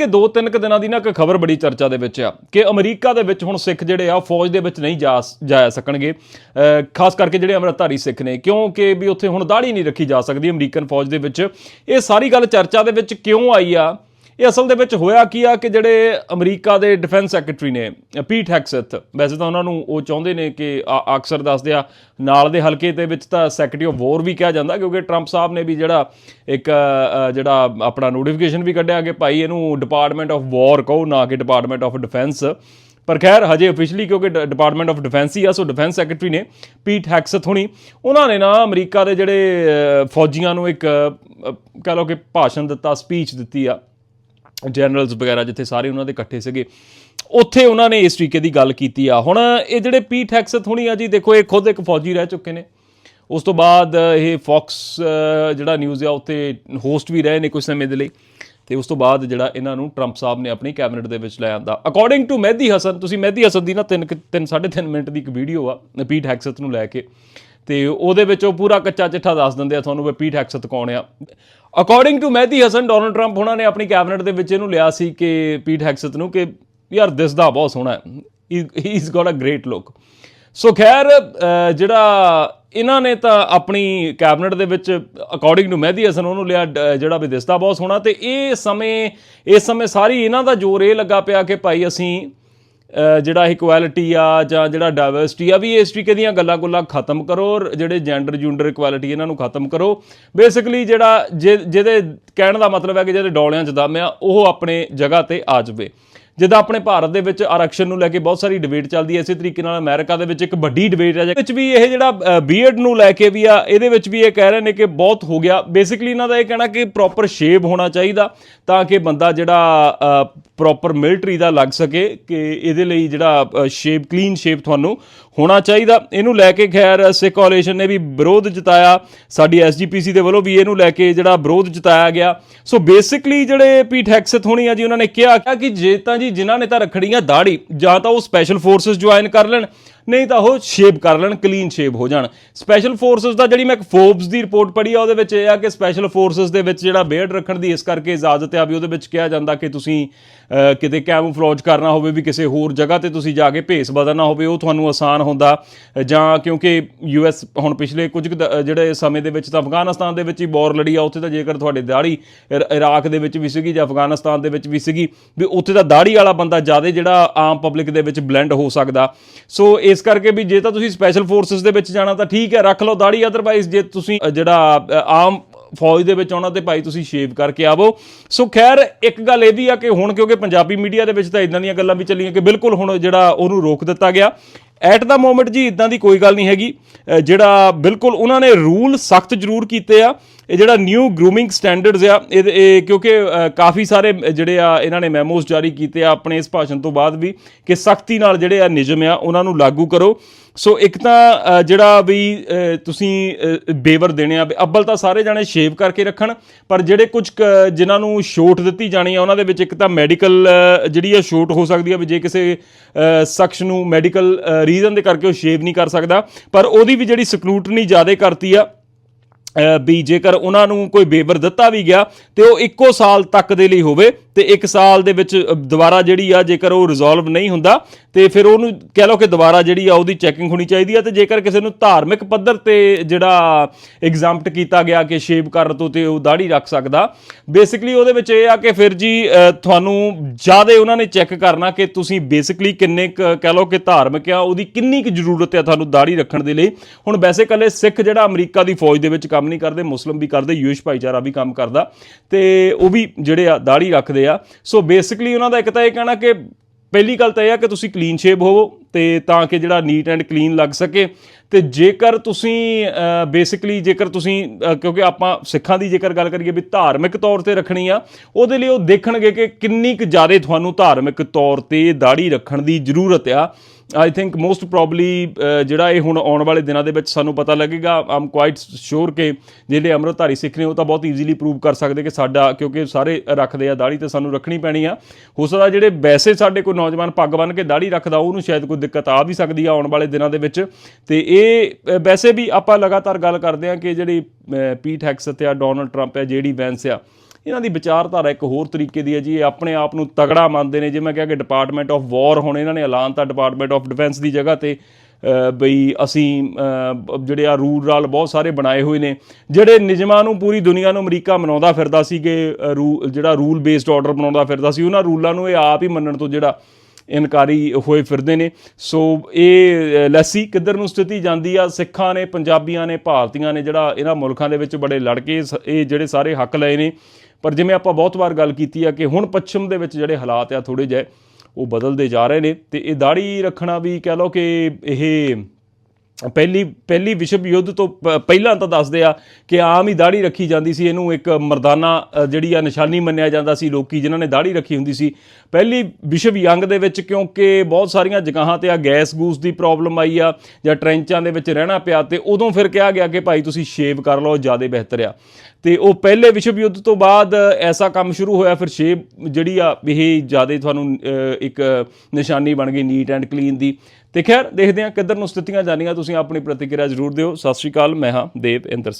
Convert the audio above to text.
ਲੰਘੇ 2-3 ਕੁ ਦਿਨਾਂ ਦੀ ਨਾ ਇੱਕ ਖਬਰ ਬੜੀ ਚਰਚਾ ਦੇ ਵਿੱਚ ਆ ਕਿ ਅਮਰੀਕਾ ਦੇ ਵਿੱਚ ਹੁਣ ਸਿੱਖ ਜਿਹੜੇ ਆ ਫੌਜ ਦੇ ਵਿੱਚ ਨਹੀਂ ਜਾ ਜਾ ਸਕਣਗੇ। ਖਾਸ ਕਰਕੇ ਜਿਹੜੇ ਅੰਮ੍ਰਿਤਧਾਰੀ ਸਿੱਖ ਨੇ, ਕਿਉਂਕਿ ਵੀ ਉੱਥੇ ਹੁਣ ਦਾੜੀ ਨਹੀਂ ਰੱਖੀ ਜਾ ਸਕਦੀ ਅਮਰੀਕਨ ਫੌਜ ਦੇ ਵਿੱਚ। ਇਹ ਸਾਰੀ ਗੱਲ ਚਰਚਾ ਦੇ ਵਿੱਚ ਕਿਉਂ ਆਈ ਆ? ਇਹ ਅਸਲ ਦੇ ਵਿੱਚ ਹੋਇਆ ਕੀ ਆ ਕਿ ਜਿਹੜੇ ਅਮਰੀਕਾ ਦੇ ਡਿਫੈਂਸ ਸੈਕਟਰੀ ਨੇ ਪੀਟ ਹੈਕਸਥ ਵੈਸੇ ਤਾਂ ਉਹਨਾਂ ਨੂੰ ਉਹ ਚਾਹੁੰਦੇ ਨੇ ਕਿ ਆ- ਅਕਸਰ ਦੱਸਦੇ ਆ ਨਾਲ ਦੇ ਹਲਕੇ ਦੇ ਵਿੱਚ ਤਾਂ ਸੈਕਟਰੀ ਆਫ ਵਾਰ ਵੀ ਕਿਹਾ ਜਾਂਦਾ ਕਿਉਂਕਿ ਟਰੰਪ ਸਾਹਿਬ ਨੇ ਵੀ ਜਿਹੜਾ ਇੱਕ ਜਿਹੜਾ ਆਪਣਾ ਨੋਟੀਫਿਕੇਸ਼ਨ ਵੀ ਕੱਢਿਆ ਕਿ ਭਾਈ ਇਹਨੂੰ ਡਿਪਾਰਟਮੈਂਟ ਆਫ ਵਾਰ ਕਹੋ ਨਾ ਕਿ ਡਿਪਾਰਟਮੈਂਟ ਆਫ ਡਿਫੈਂਸ ਪਰ ਖੈਰ ਹਜੇ ਅਫੀਸ਼ੀਅਲੀ ਕਿਉਂਕਿ ਡਿਪਾਰਟਮੈਂਟ ਆਫ ਡਿਫੈਂਸ ਹੀ ਆ ਸੋ ਡਿਫੈਂਸ ਸੈਕਟਰੀ ਨੇ ਪੀਟ ਹੈਕਸਥ ਹੋਣੀ। ਉਹਨਾਂ ਨੇ ਨਾ ਅਮਰੀਕਾ ਦੇ ਜਿਹੜੇ ਫੌਜੀਆਂ ਨੂੰ ਇੱਕ ਅ, ਕਹਿ ਲਓ ਕਿ ਭਾਸ਼ਣ ਦਿੱਤਾ ਸਪੀਚ ਦਿੱਤੀ ਆ। ਜਨਰਲਸ ਵਗੈਰਾ ਜਿੱਥੇ ਸਾਰੇ ਉਹਨਾਂ ਦੇ ਇਕੱਠੇ ਸੀਗੇ, ਉੱਥੇ ਉਹਨਾਂ ਨੇ ਇਸ ਤਰੀਕੇ ਦੀ ਗੱਲ ਕੀਤੀ ਆ। ਹੁਣ ਇਹ ਜਿਹੜੇ ਪੀਟ ਹੈਕਸਤ ਹੋਣੀ ਆ ਜੀ, ਦੇਖੋ ਇਹ ਖੁਦ ਇੱਕ ਫੌਜੀ ਰਹਿ ਚੁੱਕੇ ਨੇ। ਉਸ ਤੋਂ ਬਾਅਦ ਇਹ ਫੌਕਸ ਜਿਹੜਾ ਨਿਊਜ਼ ਆ ਉੱਤੇ ਹੋਸਟ ਵੀ ਰਹੇ ਨੇ ਕੁਝ ਸਮੇਂ ਦੇ ਲਈ। ਤੇ ਉਸ ਤੋਂ ਬਾਅਦ ਜਿਹੜਾ ਇਹਨਾਂ ਨੂੰ ਟਰੰਪ ਸਾਹਿਬ ਨੇ ਆਪਣੀ ਕੈਬਨਿਟ ਦੇ ਵਿੱਚ ਲੈ ਆਂਦਾ। ਅਕੋਰਡਿੰਗ ਟੂ ਮਹਿਦੀ ਹਸਨ ਤੁਸੀਂ ਮਹਿਦੀ ਹਸਨ ਦੀ ਨਾ 3 3 3.5 ਮਿੰਟ ਦੀ ਇੱਕ ਵੀਡੀਓ ਆ ਪੀਟ ਹੈਕਸਤ ਨੂੰ ਲੈ ਕੇ। ਤੇ ਉਹਦੇ ਵਿੱਚ ਉਹ ਪੂਰਾ ਕੱਚਾ ਚਿੱਠਾ ਦੱਸ ਦਿੰਦੇ ਆ ਤੁਹਾਨੂੰ ਵੀ ਪੀਠ ਹੈਕਸਤ ਕੌਣ ਆ। According to Mehdi Hasan Donald Trump ਉਹਨਾਂ ਨੇ ਆਪਣੀ ਕੈਬਨਿਟ ਦੇ ਵਿੱਚ ਇਹਨੂੰ ਲਿਆ ਸੀ ਕਿ ਪੀਠ ਹੈਕਸਤ ਨੂੰ ਕਿ ਯਾਰ ਦਿਸਦਾ ਬਹੁਤ ਸੋਹਣਾ ਹੈ। He is got a great look so ਖੈਰ ਜਿਹੜਾ ਇਹਨਾਂ ਨੇ ਤਾਂ ਆਪਣੀ ਕੈਬਨਿਟ ਦੇ ਵਿੱਚ ਅਕੋਰਡਿੰਗ ਟੂ ਮਹਿਦੀ ਹਸਨ ਉਹਨੂੰ ਲਿਆ ਡ- ਜਿਹੜਾ ਵੀ ਦਿਸਦਾ ਬਹੁਤ ਸੋਹਣਾ ਤੇ ਇਹ ਸਮੇਂ, ਇਸ ਸਮੇਂ ਸਾਰੀ ਇਹਨਾਂ ਦਾ ਜ਼ੋਰ ਇਹ ਲੱਗਾ ਪਿਆ ਕਿ ਭਾਈ ਅਸੀਂ ਜਿਹੜਾ ਇਕੁਐਲਿਟੀ ਆ ਜਾਂ ਜਿਹੜਾ ਡਾਈਵਰਸਿਟੀ ਆ, ਵੀ ਇਸ ਤਰੀਕੇ ਦੀਆਂ ਗੱਲਾਂ ਗੁੱਲਾਂ ਖਤਮ ਕਰੋ ਔਰ ਜਿਹੜੇ ਜੈਂਡਰ ਜੂੰਡਰ ਇਕੁਐਲਿਟੀ ਇਹਨਾਂ ਨੂੰ ਖਤਮ ਕਰੋ। ਬੇਸਿਕਲੀ ਜਿਹੜਾ ਜਿ- ਜਿਹਦੇ ਕਹਿਣ ਦਾ ਮਤਲਬ ਹੈ ਕਿ ਜਿਹੜੇ ਡੌਲਿਆਂ 'ਚ ਦਮ ਆ, ਉਹ ਆਪਣੇ ਜਗ੍ਹਾ ਤੇ ਆ ਜਾਵੇ। ਜਿੱਦਾਂ ਆਪਣੇ ਭਾਰਤ ਦੇ ਵਿੱਚ ਆਰਕਸ਼ਣ ਨੂੰ ਲੈ ਕੇ ਬਹੁਤ ਸਾਰੀ ਡਿਬੇਟ ਚੱਲਦੀ ਹੈ, ਇਸੇ ਤਰੀਕੇ ਨਾਲ ਅਮਰੀਕਾ ਦੇ ਵਿੱਚ ਇੱਕ ਵੱਡੀ ਡਿਬੇਟ ਹੈ, ਵਿੱਚ ਵੀ ਇਹ ਜਿਹੜਾ ਬੀਐਡ ਨੂੰ ਲੈ ਕੇ ਵੀ ਆ, ਇਹਦੇ ਵਿੱਚ ਵੀ ਇਹ ਕਹਿ ਰਹੇ ਨੇ ਕਿ ਬਹੁਤ ਹੋ ਗਿਆ। ਬੇਸਿਕਲੀ ਇਹਨਾਂ ਦਾ ਇਹ ਕਹਿਣਾ ਕਿ ਪ੍ਰੋਪਰ ਸ਼ੇਪ ਹੋਣਾ ਚਾਹੀਦਾ ਤਾਂ ਕਿ ਬੰਦਾ ਜਿਹੜਾ ਪ੍ਰੋਪਰ ਮਿਲਟਰੀ ਦਾ ਲੱਗ ਸਕੇ ਕਿ ਇਹਦੇ ਲਈ ਜਿਹੜਾ ਸ਼ੇਪ ਕਲੀਨ ਸ਼ੇਪ ਤੁਹਾਨੂੰ ਹੋਣਾ ਚਾਹੀਦਾ। ਇਹਨੂੰ ਲੈ ਕੇ ਖੈਰ ਸਿੱਖ ਕੋਆਲੀਸ਼ਨ ਨੇ ਵੀ ਵਿਰੋਧ ਜਤਾਇਆ। ਸਾਡੀ ਐਸਜੀਪੀਸੀ ਦੇ ਵੱਲੋਂ ਵੀ ਇਹਨੂੰ ਲੈ ਕੇ ਜਿਹੜਾ ਵਿਰੋਧ ਜਤਾਇਆ ਗਿਆ। ਸੋ ਬੇਸਿਕਲੀ ਜਿਹੜੇ ਪੀਟ ਹੈਕਸਥ ਹੋਣੀ ਆ ਜੀ, ਉਹਨਾਂ ਨੇ ਕਿਹਾ ਕਿ ਜੇ ਤਾਂ ਜੀ ਜਿਨ੍ਹਾਂ ਨੇ ਤਾਂ ਰੱਖਣੀ ਆ ਦਾੜੀ ਜਾਂ ਤਾਂ ਉਹ ਸਪੈਸ਼ਲ ਫੋਰਸਸ ਜੁਆਇਨ ਕਰ ਲੈਣ। ਨਹੀਂ ਤਾਂ ਉਹ ਸ਼ੇਪ ਕਰ ਲੈਣ ਕਲੀਨ ਸ਼ੇਪ ਹੋ ਜਾਣ। ਸਪੈਸ਼ਲ ਫੋਰਸਸ ਦਾ ਜਿਹੜੀ ਮੈਂ ਇੱਕ ਫੋਰਬਸ ਦੀ ਰਿਪੋਰਟ ਪੜ੍ਹੀ ਆ ਉਹਦੇ ਵਿੱਚ ਇਹ ਆ ਕਿ ਸਪੈਸ਼ਲ ਫੋਰਸਸ ਦੇ ਵਿੱਚ ਜਿਹੜਾ ਬੇਅਰਡ ਰੱਖਣ ਦੀ ਇਸ ਕਰਕੇ ਇਜਾਜ਼ਤ ਆ ਵੀ ਉਹਦੇ ਵਿੱਚ ਕਿਹਾ ਜਾਂਦਾ ਕਿ ਤੁਸੀਂ ਅਹ, ਕਿਤੇ ਕੈਮੂਫਲੇਜ ਕਰਨਾ ਹੋਵੇ ਵੀ ਕਿਸੇ ਹੋਰ ਜਗ੍ਹਾ ਤੇ ਤੁਸੀਂ ਜਾ ਕੇ ਭੇਸ ਬਦਲਣਾ ਹੋਵੇ ਉਹ ਤੁਹਾਨੂੰ ਆਸਾਨ ਹੁੰਦਾ। ਜਾਂ ਕਿਉਂਕਿ ਯੂਐਸ ਹੁਣ ਪਿਛਲੇ ਕੁਝ ਕੁ ਦ- ਜਿਹੜੇ ਸਮੇਂ ਦੇ ਵਿੱਚ ਤਾਂ ਅਫਗਾਨਿਸਤਾਨ ਦੇ ਵਿੱਚ ਹੀ ਬੌਰ ਲੜੀ ਆ ਉੱਥੇ ਤਾਂ ਜੇਕਰ ਤੁਹਾਡੇ ਦਾੜੀ ਇਰਾਕ ਦੇ ਵਿੱਚ ਵੀ ਸੀਗੀ ਜਾਂ ਅਫਗਾਨਿਸਤਾਨ ਦੇ ਵਿੱਚ ਵੀ ਸੀਗੀ ਵੀ ਉੱਥੇ ਤਾਂ ਦਾੜੀ ਵਾਲਾ ਬੰਦਾ ਜ਼ਿਆਦਾ ਜਿਹੜਾ ਆਮ ਪਬਲਿਕ ਦੇ ਵਿੱਚ ਬਲੈਂਡ ਹੋ ਸਕਦਾ। ਸੋ ਇਸ ਇਸ ਕਰਕੇ ਵੀ ਜੇ ਤਾਂ ਤੁਸੀਂ ਸਪੈਸ਼ਲ ਫੋਰਸਸ ਦੇ ਵਿੱਚ ਜਾਣਾ ਤਾਂ ਠੀਕ ਹੈ, ਰੱਖ ਲਓ ਦਾੜੀ ਅਦਰਵਾਈਜ਼ ਜੇ ਤੁਸੀਂ ਜਿਹੜਾ ਆਮ ਫੌਜ ਦੇ ਵਿੱਚ ਆਉਣਾ ਤੇ ਭਾਈ ਤੁਸੀਂ ਸ਼ੇਵ ਕਰਕੇ ਆਵੋ। ਸੋ ਖੈਰ, ਇੱਕ ਗੱਲ ਇਹ ਵੀ ਆ ਕਿ ਹੁਣ ਕਿਉਂਕਿ ਪੰਜਾਬੀ ਮੀਡੀਆ ਦੇ ਵਿੱਚ ਤਾਂ ਇਦਾਂ ਦੀਆਂ ਗੱਲਾਂ ਵੀ ਚੱਲੀਆਂ ਕਿ ਬਿਲਕੁਲ ਹੁਣ ਜਿਹੜਾ ਉਹਨੂੰ ਰੋਕ ਦਿੱਤਾ ਗਿਆ। ਐਟ ਦਾ ਮੋਮੈਂਟ ਜੀ ਇਦਾਂ ਦੀ ਕੋਈ ਗੱਲ ਨਹੀਂ ਹੈਗੀ। ਜਿਹੜਾ ਬਿਲਕੁਲ ਉਹਨਾਂ ਨੇ ਰੂਲ ਸਖਤ ਜ਼ਰੂਰ ਕੀਤੇ ਆ। ਇਹ ਜਿਹੜਾ ਨਿਊ ਗਰੂਮਿੰਗ ਸਟੈਂਡਰਡਸ ਆ, ਇਹ ਇਹ ਕਿਉਂਕਿ ਕਾਫੀ ਸਾਰੇ ਜਿਹੜੇ ਆ, ਇਹਨਾਂ ਨੇ ਮੈਮੋਸ ਜਾਰੀ ਕੀਤੇ ਆ ਆਪਣੇ ਇਸ ਭਾਸ਼ਣ ਤੋਂ ਬਾਅਦ ਵੀ ਕਿ ਸਖਤੀ ਨਾਲ ਜਿਹੜੇ ਆ ਨਿਯਮ ਆ, ਉਹਨਾਂ ਨੂੰ ਲਾਗੂ ਕਰੋ। ਸੋ ਇੱਕ ਤਾਂ ਜਿਹੜਾ ਵੀ ਤੁਸੀਂ ਬੇਵਰ ਦੇਣੇ ਆ, ਵੀ ਅੱਬਲ ਤਾਂ ਸਾਰੇ ਜਾਣੇ ਸ਼ੇਵ ਕਰਕੇ ਰੱਖਣ, ਪਰ ਜਿਹੜੇ ਕੁਝ ਕੁ, ਜਿਨ੍ਹਾਂ ਨੂੰ ਛੋਟ ਦਿੱਤੀ ਜਾਣੀ ਆ, ਉਹਨਾਂ ਦੇ ਵਿੱਚ ਇੱਕ ਤਾਂ ਮੈਡੀਕਲ ਜਿਹੜੀ ਆ ਛੋਟ ਹੋ ਸਕਦੀ ਆ, ਵੀ ਜੇ ਕਿਸੇ ਸ਼ਖਸ ਨੂੰ ਮੈਡੀਕਲ ਰੀਜ਼ਨ ਦੇ ਕਰਕੇ ਉਹ ਸ਼ੇਵ ਨਹੀਂ ਕਰ ਸਕਦਾ, ਪਰ ਉਹਦੀ ਵੀ ਜਿਹੜੀ ਸਕਰੂਟਨੀ ਜ਼ਿਆਦਾ ਕਰਤੀ ਆ ਵੀ ਜੇਕਰ ਉਹਨਾਂ ਨੂੰ ਕੋਈ ਬੇਵਰ ਦਿੱਤਾ ਵੀ ਗਿਆ ਤੇ ਉਹ ਇੱਕੋ ਸਾਲ ਤੱਕ ਦੇ ਲਈ ਹੋਵੇ ਤੇ ਇੱਕ ਸਾਲ ਦੇ ਵਿੱਚ ਦੁਬਾਰਾ ਜਿਹੜੀ ਆ ਜੇਕਰ ਉਹ ਰਿਜ਼ੋਲਵ ਨਹੀਂ ਹੁੰਦਾ, ਤੇ ਫਿਰ ਉਹਨੂੰ ਕਹਿ ਲਓ ਕਿ ਦੁਬਾਰਾ ਜਿਹੜੀ ਆ ਉਹਦੀ ਚੈਕਿੰਗ ਹੋਣੀ ਚਾਹੀਦੀ ਆ, ਤੇ ਜੇਕਰ ਕਿਸੇ ਨੂੰ ਧਾਰਮਿਕ ਪੱਧਰ ਤੇ ਜਿਹੜਾ ਐਗਜ਼ਾਮਪਟ ਕੀਤਾ ਗਿਆ ਕਿ ਸ਼ੇਵ ਕਰਨ ਤੋਂ ਤੇ ਉਹ ਦਾੜੀ ਰੱਖ ਸਕਦਾ ਬੇਸਿਕਲੀ ਉਹਦੇ ਵਿੱਚ ਇਹ ਆ ਕਿ ਫਿਰ ਜੀ ਤੁਹਾਨੂੰ ਜ਼ਿਆਦਾ ਉਹਨਾਂ ਨੇ ਚੈੱਕ ਕਰਨਾ ਕਿ ਤੁਸੀਂ ਬੇਸਿਕਲੀ ਕਿੰਨੇ ਕੁ, ਕਹਿ ਲਓ ਕਿ ਧਾਰਮਿਕ ਆ, ਉਹਦੀ ਕਿੰਨੀ ਕੁ ਜ਼ਰੂਰਤ ਹੈ ਤੁਹਾਨੂੰ ਦਾੜੀ ਰੱਖਣ ਦੇ ਲਈ। ਹੁਣ ਵੈਸੇ ਕੱਲੇ ਸਿੱਖ ਜਿਹੜਾ ਅਮਰੀਕਾ ਦੀ ਫੌਜ ਦੇ ਵਿੱਚ ਕੰਮ ਨਹੀਂ ਕਰਦੇ, ਮੁਸਲਮ ਵੀ ਕਰਦੇ, ਯੂਸ਼ ਭਾਈਚਾਰਾ ਵੀ ਕੰਮ ਕਰਦਾ, ਤੇ ਉਹ ਵੀ ਜਿਹੜੇ ਆ ਦਾੜੀ ਰੱਖਦੇ ਆ ਸੋ ਬੇਸਿਕਲੀ ਉਹਨਾਂ ਦਾ ਇੱਕ ਤਾਂ ਇਹ ਕਹਿਣਾ ਕਿ ਪਹਿਲੀ ਗੱਲ ਤਾਂ ਇਹ ਆ ਕਿ ਤੁਸੀਂ ਕਲੀਨ ਸ਼ੇਵ ਹੋਵੋ ਤੇ ਤਾਂ ਕਿ ਜਿਹੜਾ ਨੀਟ ਐਂਡ ਕਲੀਨ ਲੱਗ ਸਕੇ। ਤੇ ਜੇਕਰ ਤੁਸੀਂ ਬੇਸਿਕਲੀ ਜੇਕਰ ਤੁਸੀਂ ਕਿਉਂਕਿ ਆਪਾਂ ਸਿੱਖਾਂ ਦੀ ਜੇਕਰ ਗੱਲ ਕਰੀਏ ਵੀ ਧਾਰਮਿਕ ਤੌਰ ਤੇ ਰੱਖਣੀ ਆ, ਉਹਦੇ ਲਈ ਉਹ ਦੇਖਣਗੇ ਕਿ ਕਿੰਨੀ ਕੁ ਜ਼ਿਆਦਾ ਤੁਹਾਨੂੰ ਧਾਰਮਿਕ ਤੌਰ ਤੇ ਦਾੜੀ ਰੱਖਣ ਦੀ ਜ਼ਰੂਰਤ ਆ। ਆਈ ਥਿੰਕ ਮੋਸਟ ਪ੍ਰੋਬਬਲੀ ਜਿਹੜਾ ਇਹ ਹੁਣ ਆਉਣ ਵਾਲੇ ਦਿਨਾਂ ਦੇ ਵਿੱਚ ਸਾਨੂੰ ਪਤਾ ਲੱਗੇਗਾ ਆਮ ਕੁਆਇਟ ਸ਼ੋਰ ਕਿ ਜਿਹੜੇ ਅੰਮ੍ਰਿਤਧਾਰੀ ਸਿੱਖ ਨੇ ਉਹ ਤਾਂ ਬਹੁਤ ਈਜ਼ੀਲੀ ਪ੍ਰੂਵ ਕਰ ਸਕਦੇ ਕਿ ਸਾਡਾ ਕਿਉਂਕਿ ਸਾਰੇ ਰੱਖਦੇ ਆ ਦਾੜੀ ਤੇ ਸਾਨੂੰ ਰੱਖਣੀ ਪੈਣੀ ਆ। ਹੋ ਸਕਦਾ ਜਿਹੜੇ ਵੈਸੇ ਸਾਡੇ ਕੋਈ ਨੌਜਵਾਨ ਪੱਗ ਬੰਨ ਕੇ ਦਾੜੀ ਰੱਖਦਾ ਉਹਨੂੰ ਸ਼ਾਇਦ ਕੋਈ ਦਿੱਕਤ ਆ ਵੀ ਸਕਦੀ ਆ ਆਉਣ ਵਾਲੇ ਦਿਨਾਂ ਦੇ ਵਿੱਚ। ਤੇ ਇਹ ਵੈਸੇ ਵੀ ਆਪਾਂ ਲਗਾਤਾਰ ਗੱਲ ਕਰਦੇ ਆ ਕਿ ਜਿਹੜੀ ਅ, ਪੀਟ ਹੈਕਸ ਤੇ ਆ ਡੋਨਲਡ ਟਰੰਪ ਆ ਜਿਹੜੀ ਵੈਂਸ ਆ ਇਹਨਾਂ ਦੀ ਵਿਚਾਰਧਾਰਾ ਇੱਕ ਹੋਰ ਤਰੀਕੇ ਦੀ ਹੈ ਜੀ, ਇਹ ਆਪਣੇ ਆਪ ਨੂੰ ਤਗੜਾ ਮੰਨਦੇ ਨੇ। ਜਿਵੇਂ ਕਿਹਾ ਕਿ ਡਿਪਾਰਟਮੈਂਟ ਆਫ ਵਾਰ ਹੁਣ ਇਹਨਾਂ ਨੇ ਐਲਾਨ ਤਾਂ ਡਿਪਾਰਟਮੈਂਟ ਆਫ ਡਿਫੈਂਸ ਦੀ ਜਗ੍ਹਾ ਤੇ ਬਈ ਅਸੀਂ ਜਿਹੜੇ ਆ ਰੂਲ ਰਾਲ ਬਹੁਤ ਸਾਰੇ ਬਣਾਏ ਹੋਏ ਨੇ, ਜਿਹੜੇ ਨਿਯਮਾਂ ਨੂੰ ਪੂਰੀ ਦੁਨੀਆ ਨੂੰ ਅਮਰੀਕਾ ਮਨਾਉਂਦਾ ਫਿਰਦਾ ਸੀ ਕਿ ਰੂ ਜਿਹੜਾ ਰੂਲ ਬੇਸਡ ਆਰਡਰ ਬਣਾਉਂਦਾ ਫਿਰਦਾ ਸੀ, ਉਹਨਾਂ ਰੂਲਾਂ ਨੂੰ ਇਹ ਆਪ ਹੀ ਮੰਨਣ ਤੋਂ ਜਿਹੜਾ ਇਨਕਾਰੀ ਹੋਏ ਫਿਰਦੇ ਨੇ। ਸੋ ਇਹ ਅ, ਲੈਸੀ ਕਿੱਧਰ ਨੂੰ ਸਥਿਤੀ ਜਾਂਦੀ ਆ? ਸਿੱਖਾਂ ਨੇ ਪੰਜਾਬੀਆਂ ਨੇ ਭਾਰਤੀਆਂ ਨੇ ਜਿਹੜਾ ਇਹਨਾਂ ਮੁਲਕਾਂ ਦੇ ਵਿੱਚ ਬੜੇ ਲੜਕੇ ਸ- ਇਹ ਜਿਹੜੇ ਸਾਰੇ ਹੱਕ ਲਏ ਨੇ। ਪਰ ਜਿਵੇਂ ਆਪਾਂ ਬਹੁਤ ਵਾਰ ਗੱਲ ਕੀਤੀ ਆ ਕਿ ਹੁਣ ਪੱਛਮ ਦੇ ਵਿੱਚ ਜਿਹੜੇ ਹਾਲਾਤ ਆ ਥੋੜੇ ਜਿਹੇ ਉਹ ਬਦਲਦੇ ਜਾ ਰਹੇ ਨੇ। ਤੇ ਇਹ ਦਾੜੀ ਰੱਖਣਾ ਵੀ ਕਹਿ ਲਓ ਕਿ ਇਹ ਪਹਿਲੀ ਪਹਿਲੀ ਵਿਸ਼ਵ ਯੁੱਧ ਤੋਂ ਪ- ਪਹਿਲਾਂ ਤਾਂ ਦੱਸਦੇ ਆ ਕਿ ਆਮ ਹੀ ਦਾੜੀ ਰੱਖੀ ਜਾਂਦੀ ਸੀ। ਇਹਨੂੰ ਇੱਕ ਮਰਦਾਨਾ ਜਿਹੜੀ ਆ ਨਿਸ਼ਾਨੀ ਮੰਨਿਆ ਜਾਂਦਾ ਸੀ ਲੋਕੀ, ਜਿਨ੍ਹਾਂ ਨੇ ਦਾੜੀ ਰੱਖੀ ਹੁੰਦੀ ਸੀ। ਪਹਿਲੀ ਵਿਸ਼ਵ ਯੰਗ ਦੇ ਵਿੱਚ, ਕਿਉਂਕਿ ਬਹੁਤ ਸਾਰੀਆਂ ਜਗ੍ਹਾਵਾਂ ਤੇ ਆ ਗੈਸ ਗੂਸ ਦੀ ਪ੍ਰੋਬਲਮ ਆਈ ਆ, ਜਾਂ ਟ੍ਰੈਂਚਾਂ ਦੇ ਵਿੱਚ ਰਹਿਣਾ ਪਿਆ, ਤੇ ਉਦੋਂ ਫਿਰ ਕਿਹਾ ਗਿਆ ਕਿ ਭਾਈ ਤੁਸੀਂ ਸ਼ੇਵ ਕਰ ਲਓ, ਜ਼ਿਆਦਾ ਬਿਹਤਰ ਆ। ਤੇ ਉਹ ਪਹਿਲੇ ਵਿਸ਼ਵ ਯੁੱਧ ਤੋਂ ਬਾਅਦ ਐਸਾ ਕੰਮ ਸ਼ੁਰੂ ਹੋਇਆ, ਫਿਰ ਸ਼ੇਵ ਜਿਹੜੀ ਆ, ਇਹ ਜ਼ਿਆਦਾ ਤੁਹਾਨੂੰ ਇੱਕ ਨਿਸ਼ਾਨੀ ਬਣ ਗਈ, ਨੀਟ ਐਂਡ ਕਲੀਨ ਦੀ। ਤੇ ਖੈਰ, ਦੇਖਦੇ ਹਾਂ ਕਿੱਧਰ ਨੂੰ ਸਥਿਤੀਆਂ ਜਾਂਦੀਆਂ ਤੁਸੀਂ ਆਪਣੀ ਪ੍ਰਤੀਕਿਰਿਆ ਜ਼ਰੂਰ ਦਿਓ। ਸਤਿ ਸ਼੍ਰੀ ਅਕਾਲ, ਮੈਂ ਹਾਂ ਦੇਵ ਇੰਦਰ ਸਿੰਘ।